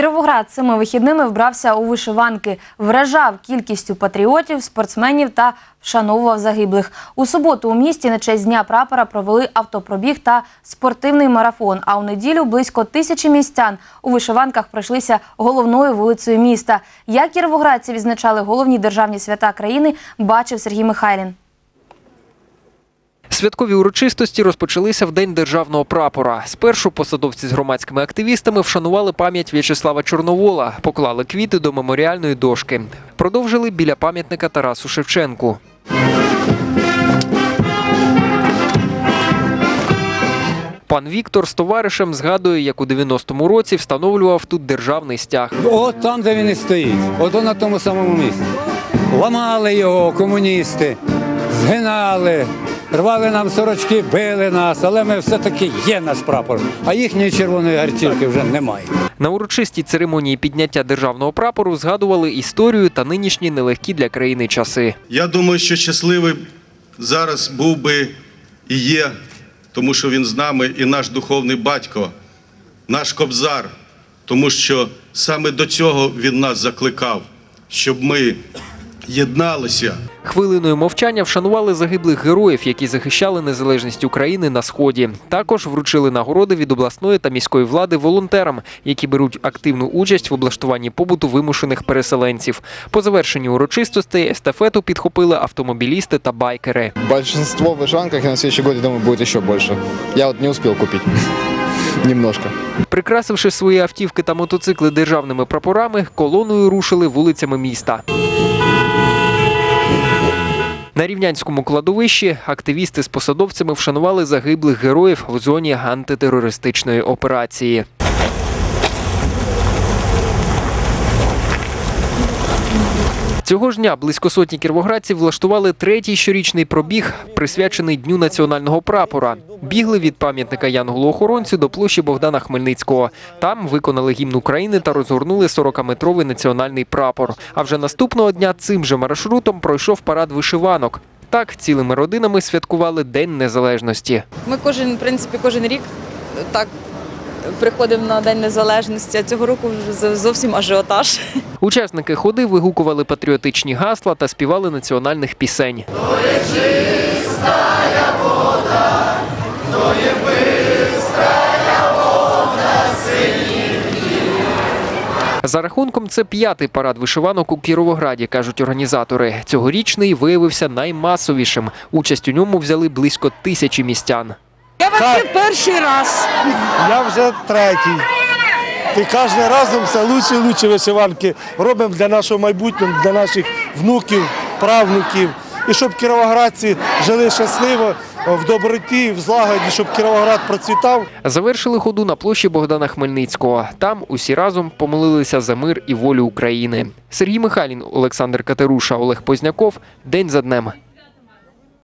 Кіровоград цими вихідними вбрався у вишиванки, вражав кількістю патріотів, спортсменів та вшановував загиблих. У суботу у місті на честь дня прапора провели автопробіг та спортивний марафон. А у неділю близько тисячі містян у вишиванках пройшлися головною вулицею міста. Як кіровоградці відзначали головні державні свята країни, бачив Сергій Михайлін. Святкові урочистості розпочалися в день державного прапора. Спершу посадовці з громадськими активістами вшанували пам'ять В'ячеслава Чорновола, поклали квіти до меморіальної дошки. Продовжили біля пам'ятника Тарасу Шевченку. Пан Віктор з товаришем згадує, як у 90-му році встановлював тут державний стяг. От там, де він і стоїть, от на тому самому місці. Ламали його комуністи, згинали, рвали нам сорочки, били нас, але ми все-таки є наш прапор, а їхньої червоної гарчірки вже немає. На урочистій церемонії підняття державного прапору згадували історію та нинішні нелегкі для країни часи. Я думаю, що щасливий зараз був би і є, тому що він з нами, і наш духовний батько, наш кобзар, тому що саме до цього він нас закликав, щоб ми єдналися. Хвилиною мовчання вшанували загиблих героїв, які захищали незалежність України на сході. Також вручили нагороди від обласної та міської влади волонтерам, які беруть активну участь в облаштуванні побуту вимушених переселенців. По завершенні урочистостей естафету підхопили автомобілісти та байкери. Большинство в на следующий год, я думаю, будет еще больше. Я вот не успел купить. Немножко. Прикрасивши свої автівки та мотоцикли державними прапорами, колоною рушили вулицями міста. На рівнянському кладовищі активісти з посадовцями вшанували загиблих героїв в зоні антитерористичної операції. Цього ж дня близько сотні кіровоградців влаштували третій щорічний пробіг, присвячений Дню національного прапора. Бігли від пам'ятника Янголу-охоронцю до площі Богдана Хмельницького. Там виконали гімн України та розгорнули 40-метровий національний прапор. А вже наступного дня цим же маршрутом пройшов парад вишиванок. Так цілими родинами святкували День Незалежності. Ми кожен, в принципі, кожен рік так приходимо на День Незалежності, а цього року зовсім ажіотаж. Учасники ходи вигукували патріотичні гасла та співали національних пісень. За рахунком це п'ятий парад вишиванок у Кіровограді, кажуть організатори. Цьогорічний виявився наймасовішим. Участь у ньому взяли близько тисячі містян. Вообще перший раз. Я вже третій. І кожен разом все лучше і лучше вишиванки робимо для нашого майбутнього, для наших внуків, правнуків. І щоб кіровоградці жили щасливо, в доброті, в злагоді, щоб Кіровоград процвітав. Завершили ходу на площі Богдана Хмельницького. Там усі разом помолилися за мир і волю України. Сергій Михайлін, Олександр Катеруша, Олег Позняков. День за днем.